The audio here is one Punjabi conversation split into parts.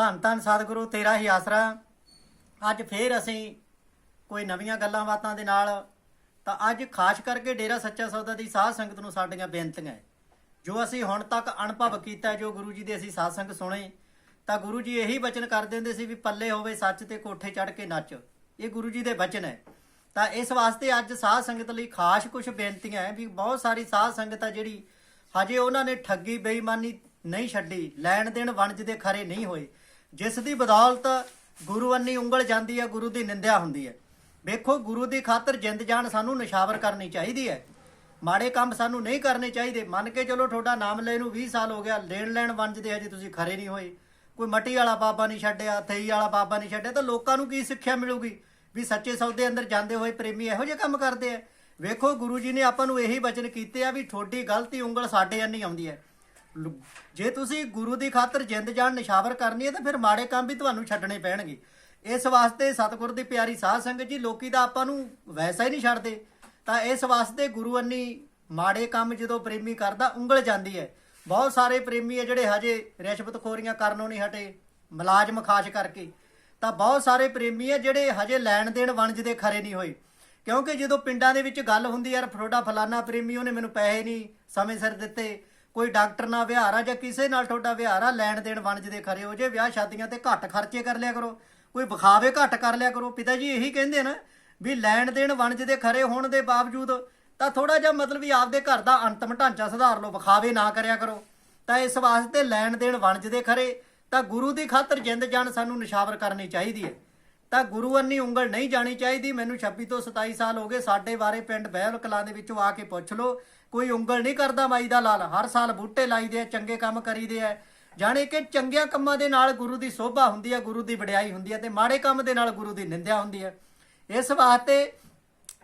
ਧੰਨ ਧੰਨ ਸਤਿਗੁਰੂ, ਤੇਰਾ ਹੀ ਆਸਰਾ। ਅੱਜ ਫੇਰ ਅਸੀਂ ਕੋਈ ਨਵੀਆਂ ਗੱਲਾਂ ਬਾਤਾਂ ਦੇ ਨਾਲ ਤਾਂ ਅੱਜ ਖਾਸ ਕਰਕੇ ਡੇਰਾ ਸੱਚਾ ਸੌਦਾ ਦੀ ਸਾਧ ਸੰਗਤ ਨੂੰ ਸਾਡੀਆਂ ਬੇਨਤੀਆਂ ਹੈ। ਜੋ ਅਸੀਂ ਹੁਣ ਤੱਕ ਅਨੁਭਵ ਕੀਤਾ ਜੋ ਗੁਰੂ ਜੀ ਦੇ ਅਸੀਂ ਸਾਧ ਸੰਗ ਸੁਣੇ, ਤਾਂ ਗੁਰੂ ਜੀ ਇਹੀ ਬਚਨ ਕਰ ਦਿੰਦੇ ਸੀ ਵੀ ਪੱਲੇ ਹੋਵੇ ਸੱਚ ਤੇ ਕੋਠੇ ਚੜ ਕੇ ਨੱਚ। ਇਹ ਗੁਰੂ ਜੀ ਦੇ ਬਚਨ ਹੈ। ਤਾਂ ਇਸ ਵਾਸਤੇ ਅੱਜ ਸਾਧ ਸੰਗਤ ਲਈ ਖਾਸ ਕੁਝ ਬੇਨਤੀਆਂ ਹੈ ਵੀ ਬਹੁਤ ਸਾਰੀ ਸਾਧ ਸੰਗਤ ਆ ਜਿਹੜੀ ਹਜੇ ਉਹਨਾਂ ਨੇ ਠੱਗੀ, ਬੇਈਮਾਨੀ ਨਹੀਂ ਛੱਡੀ, ਲੈਣ ਦੇਣ ਵਣਜ ਦੇ ਖਰੇ ਨਹੀਂ ਹੋਏ। ਜਿਸ ਦੀ ਬਦੌਲਤ ਗੁਰੂ ਅੰਨੀ ਉਂਗਲ ਜਾਂਦੀ ਹੈ, ਗੁਰੂ ਦੀ ਨਿੰਦਿਆ ਹੁੰਦੀ ਹੈ। ਵੇਖੋ, ਗੁਰੂ ਦੀ ਖਾਤਰ ਜਿੰਦ ਜਾਨ ਸਾਨੂੰ ਨਿਸ਼ਾਵਰ ਕਰਨੀ ਚਾਹੀਦੀ ਹੈ। ਮਾੜੇ ਕੰਮ ਸਾਨੂੰ ਨਹੀਂ ਕਰਨੇ ਚਾਹੀਦੇ। ਮੰਨ ਕੇ ਚਲੋ ਤੁਹਾਡਾ ਨਾਮ ਲੈਣ ਨੂੰ 20 ਸਾਲ ਹੋ ਗਿਆ ਲੈਣ ਲੈਣ ਵੰਜ ਦੇ ਹਜੇ ਤੁਸੀਂ ਖਰੇ ਨਹੀਂ ਹੋਏ। ਕੋਈ ਮੱਟੀ ਵਾਲਾ ਬਾਬਾ ਨਹੀਂ ਛੱਡਿਆ, ਥਈ ਵਾਲਾ ਬਾਬਾ ਨਹੀਂ ਛੱਡਿਆ, ਤਾਂ ਲੋਕਾਂ ਨੂੰ ਕੀ ਸਿੱਖਿਆ ਮਿਲੂਗੀ? ਵੀ ਸੱਚੇ ਸੌਦੇ ਅੰਦਰ ਜਾਂਦੇ ਹੋਏ ਪ੍ਰੇਮੀ ਇਹੋ ਜਿਹੇ ਕੰਮ ਕਰਦੇ ਆ। ਵੇਖੋ, ਗੁਰੂ ਜੀ ਨੇ ਆਪਾਂ ਨੂੰ ਇਹੀ ਬਚਨ ਕੀਤੇ ਆ ਵੀ ਤੁਹਾਡੀ ਗਲਤੀ ਉਂਗਲ ਸਾਡੇ ਅੰਨੀ ਆਉਂਦੀ ਹੈ। ਜੇ ਤੁਸੀਂ ਗੁਰੂ ਦੀ ਖਾਤਰ ਜਿੰਦ ਜਾਨ ਨਿਸ਼ਾਵਰ ਕਰਨੀ ਹੈ, ਤਾਂ ਫਿਰ ਮਾੜੇ ਕੰਮ ਵੀ ਤੁਹਾਨੂੰ ਛੱਡਣੇ ਪੈਣਗੇ। ਇਸ ਵਾਸਤੇ ਸਤਿਗੁਰ ਦੀ ਪਿਆਰੀ ਸਾਧ ਸੰਗਤ ਜੀ, ਲੋਕੀ ਤਾਂ ਆਪਾਂ ਨੂੰ ਵੈਸਾ ਹੀ ਨਹੀਂ ਛੱਡਦੇ। ਤਾਂ ਇਸ ਵਾਸਤੇ ਗੁਰੂ ਅੰਨੀ ਮਾੜੇ ਕੰਮ ਜਦੋਂ ਪ੍ਰੇਮੀ ਕਰਦਾ, ਉਂਗਲ ਜਾਂਦੀ ਹੈ। ਬਹੁਤ ਸਾਰੇ ਪ੍ਰੇਮੀ ਹੈ ਜਿਹੜੇ ਹਜੇ ਰਿਸ਼ਵਤਖੋਰੀਆਂ ਕਰਨੋਂ ਨਹੀਂ ਹਟੇ, ਮੁਲਾਜ਼ਮ ਖਾਸ ਕਰਕੇ। ਤਾਂ ਬਹੁਤ ਸਾਰੇ ਪ੍ਰੇਮੀ ਹੈ ਜਿਹੜੇ ਹਜੇ ਲੈਣ ਦੇਣ ਵਣਜ ਦੇ ਖਰੇ ਨਹੀਂ ਹੋਏ। ਕਿਉਂਕਿ ਜਦੋਂ ਪਿੰਡਾਂ ਦੇ ਵਿੱਚ ਗੱਲ ਹੁੰਦੀ ਯਾਰ ਤੁਹਾਡਾ ਫਲਾਨਾ ਪ੍ਰੇਮੀ, ਉਹਨੇ ਮੈਨੂੰ ਪੈਸੇ ਨਹੀਂ ਸਮੇਂ ਸਿਰ ਦਿੱਤੇ। ਕੋਈ ਡਾਕਟਰ ਨਾਲ ਵਿਹਾਰ ਆ ਜਾਂ ਕਿਸੇ ਨਾਲ ਤੁਹਾਡਾ ਵਿਹਾਰ ਆ, ਲੈਣ ਦੇਣ ਵਣਜ ਦੇ ਖਰੇ ਹੋ ਜੇ, ਵਿਆਹ ਸ਼ਾਦੀਆਂ ਤੇ ਘੱਟ ਖਰਚੇ ਕਰ ਲਿਆ ਕਰੋ, ਕੋਈ ਵਿਖਾਵੇ ਘੱਟ ਕਰ ਲਿਆ ਕਰੋ, ਪਿਤਾ ਜੀ ਇਹੀ ਕਹਿੰਦੇ ਨਾ ਵੀ ਲੈਣ ਦੇਣ ਵਣਜ ਦੇ ਖਰੇ ਹੋਣ ਦੇ ਬਾਵਜੂਦ ਤਾਂ ਥੋੜਾ ਜਿਹਾ ਮਤਲਬ ਵੀ ਆਪਦੇ ਘਰ ਦਾ ਅੰਤਮ ਢਾਂਚਾ ਸੁਧਾਰ ਲਓ, ਵਿਖਾਵੇ ਨਾ ਕਰਿਆ ਕਰੋ। ਤਾਂ ਇਸ ਵਾਸਤੇ ਲੈਣ ਦੇਣ ਵਣਜ ਦੇ ਖਰੇ ਤਾਂ ਗੁਰੂ ਦੀ ਖਾਤਰ ਜਿੰਦ ਜਾਨ ਸਾਨੂੰ ਨਿਸ਼ਾਵਰ ਕਰਨੀ ਚਾਹੀਦੀ ਹੈ। ਤਾਂ ਗੁਰੂ ਅੰਨੀ ਉਂਗਲ ਨਹੀਂ ਜਾਣੀ ਚਾਹੀਦੀ। ਮੈਨੂੰ 26 ਤੋਂ 27 ਸਾਲ ਹੋ ਗਏ। ਸਾਡੇ ਬਾਰੇ ਪਿੰਡ ਬਹਿਲ ਕਲਾਂ ਦੇ ਵਿੱਚੋਂ ਆ ਕੇ ਪੁੱਛ ਲਓ। ਕੋਈ ਉਂਗਲ ਨਹੀਂ ਕਰਦਾ ਮਾਈ ਦਾ ਲਾਲ। ਹਰ ਸਾਲ ਬੂਟੇ ਲਾਈਦੇ ਆ, ਚੰਗੇ ਕੰਮ ਕਰੀਦੇ ਆ। ਜਾਣੇ ਕਿ ਚੰਗਿਆਂ ਕੰਮਾਂ ਦੇ ਨਾਲ ਗੁਰੂ ਦੀ ਸੋਭਾ ਹੁੰਦੀ ਹੈ ਗੁਰੂ ਦੀ ਵਡਿਆਈ ਹੁੰਦੀ ਹੈ ਤੇ ਮਾੜੇ ਕੰਮ ਦੇ ਨਾਲ ਗੁਰੂ ਦੀ ਨਿੰਦਿਆ ਹੁੰਦੀ ਹੈ ਇਸ ਵਾਸਤੇ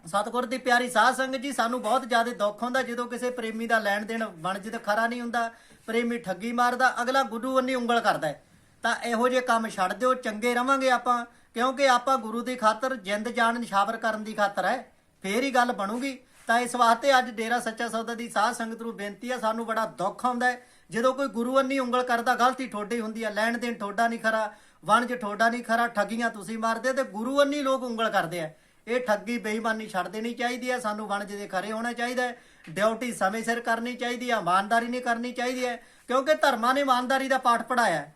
ਸਤਿਗੁਰ ਦੀ ਪਿਆਰੀ ਸਾਧ ਸੰਗਤ ਜੀ, ਸਾਨੂੰ ਬਹੁਤ ਜ਼ਿਆਦਾ ਦੁੱਖ ਹੁੰਦਾ ਜਦੋਂ ਕਿਸੇ ਪ੍ਰੇਮੀ ਦਾ ਲੈਣ ਦੇਣ ਵਣਜ ਖਰਾ ਨਹੀਂ ਹੁੰਦਾ। ਪ੍ਰੇਮੀ ਠੱਗੀ ਮਾਰਦਾ, ਅਗਲਾ ਗੁਰੂ ਅੰਨੀ ਉਂਗਲ ਕਰਦਾ ਹੈ। ਤਾਂ ਇਹੋ ਜਿਹੇ ਕੰਮ ਛੱਡ ਦਿਓ, ਚੰਗੇ ਰਵਾਂਗੇ ਆਪਾਂ, ਕਿਉਂਕਿ ਆਪਾਂ ਗੁਰੂ ਦੀ ਖਾਤਰ ਜਿੰਦ ਜਾਨ ਨਿਸ਼ਾਵਰ ਕਰਨ ਦੀ ਖਾਤਰ ਹੈ। ਫੇਰ ਹੀ ਗੱਲ ਬਣੂਗੀ। ਤਾਂ ਇਸ ਵਾਸਤੇ ਅੱਜ ਡੇਰਾ ਸੱਚਾ ਸੌਦਾ ਦੀ ਸਾਧ ਸੰਗਤ ਨੂੰ ਬੇਨਤੀ ਹੈ ਸਾਨੂੰ ਬੜਾ ਦੁੱਖ ਆਉਂਦਾ ਹੈ। ਜਦੋਂ ਕੋਈ ਗੁਰੂ ਅੰਨੀ ਉਂਗਲ ਕਰਦਾ, ਗਲਤੀ ਠੋਡੀ ਹੁੰਦੀ ਹੈ ਲੈਣ ਦੇਣ ਠੋਡਾ ਨਹੀਂ ਖਰਾ, ਵਣਜ ਠੋਡਾ ਨਹੀਂ ਖਰਾ, ਠੱਗੀਆਂ ਤੁਸੀਂ ਮਾਰਦੇ ਤੇ ਗੁਰੂ ਅੰਨੀ ਲੋਕ ਉਂਗਲ ਕਰਦੇ ਆ। ਇਹ ਠੱਗੀ ਬੇਈਮਾਨੀ ਛੱਡ ਦੇਣੀ ਚਾਹੀਦੀ ਹੈ ਸਾਨੂੰ ਵਣਜ ਦੇ ਖਰੇ ਹੋਣਾ ਚਾਹੀਦਾ ਹੈ। ਡਿਊਟੀ ਸਮੇਂ ਸਿਰ ਕਰਨੀ ਚਾਹੀਦੀ ਹੈ ਇਮਾਨਦਾਰੀ ਨਹੀਂ ਕਰਨੀ ਚਾਹੀਦੀ ਹੈ, ਕਿਉਂਕਿ ਧਰਮਾਂ ਨੇ ਇਮਾਨਦਾਰੀ ਦਾ ਪਾਠ ਪੜਾਇਆ ਹੈ।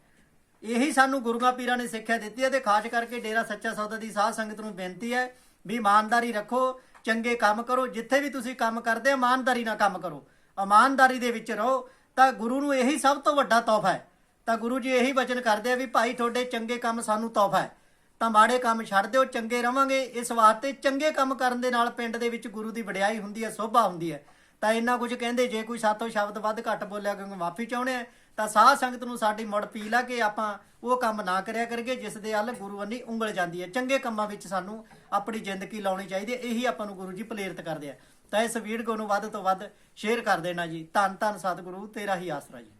ਇਹੀ ਸਾਨੂੰ ਗੁਰੂਆਂ ਪੀਰਾਂ ਨੇ ਸਿੱਖਿਆ ਦਿੱਤੀ ਹੈ ਤੇ ਖਾਸ ਕਰਕੇ ਡੇਰਾ ਸੱਚਾ ਸੌਦਾ ਦੀ ਸਾਧ ਸੰਗਤ ਨੂੰ ਬੇਨਤੀ ਹੈ ਵੀ ਇਮਾਨਦਾਰੀ ਰੱਖੋ, ਚੰਗੇ ਕੰਮ ਕਰੋ, ਜਿੱਥੇ ਵੀ ਤੁਸੀਂ ਕੰਮ ਕਰਦੇ ਇਮਾਨਦਾਰੀ ਨਾਲ ਕੰਮ ਕਰੋ। ਇਮਾਨਦਾਰੀ ਦੇ ਵਿੱਚ ਰਹੋ, ਤਾਂ ਗੁਰੂ ਨੂੰ ਇਹੀ ਸਭ ਤੋਂ ਵੱਡਾ ਤੋਹਫਾ ਹੈ। ਤਾਂ ਗੁਰੂ ਜੀ ਇਹੀ ਵਚਨ ਕਰਦੇ ਆ ਵੀ ਭਾਈ ਤੁਹਾਡੇ ਚੰਗੇ ਕੰਮ ਸਾਨੂੰ ਤੋਹਫਾ ਹੈ। ਤਾਂ ਮਾੜੇ ਕੰਮ ਛੱਡ ਦਿਓ, ਚੰਗੇ ਰਵਾਂਗੇ। ਇਸ ਵਾਸਤੇ ਚੰਗੇ ਕੰਮ ਕਰਨ ਦੇ ਨਾਲ ਪਿੰਡ ਦੇ ਵਿੱਚ ਗੁਰੂ ਦੀ ਵਡਿਆਈ ਹੁੰਦੀ ਹੈ, ਸੋਭਾ ਹੁੰਦੀ ਹੈ। ਤਾਂ ਇੰਨਾ ਕੁਝ ਕਹਿੰਦੇ, ਜੇ ਕੋਈ ਸਾਤੋਂ ਸ਼ਬਦ ਵੱਧ ਘੱਟ ਬੋਲਿਆ, ਕਿਉਂਕਿ ਮਾਫੀ ਚਾਹੁੰਦੇ ਆ ਤਾਂ ਸਾਧ ਸੰਗਤ ਨੂੰ ਸਾਡੀ ਮੁੜ ਅਪੀਲ ਆ ਕਿ ਆਪਾਂ ਉਹ ਕੰਮ ਨਾ ਕਰਿਆ ਕਰੀਏ, ਜਿਸ ਦੇ ਹੱਲ ਗੁਰੂ ਅੰਨੀ ਉਂਗਲ ਜਾਂਦੀ ਹੈ। ਚੰਗੇ ਕੰਮਾਂ ਵਿੱਚ ਸਾਨੂੰ ਆਪਣੀ ਜ਼ਿੰਦਗੀ ਲਾਉਣੀ ਚਾਹੀਦੀ ਹੈ। ਇਹੀ ਆਪਾਂ ਨੂੰ ਗੁਰੂ ਜੀ ਪ੍ਰੇਰਿਤ ਕਰਦੇ ਆ। ਤਾਂ ਇਸ ਵੀਡੀਓ ਨੂੰ ਵੱਧ ਤੋਂ ਵੱਧ ਸ਼ੇਅਰ ਕਰ ਦੇਣਾ ਜੀ। ਧੰਨ ਧੰਨ ਸਤਿਗੁਰੂ, ਤੇਰਾ ਹੀ ਆਸਰਾ ਜੀ।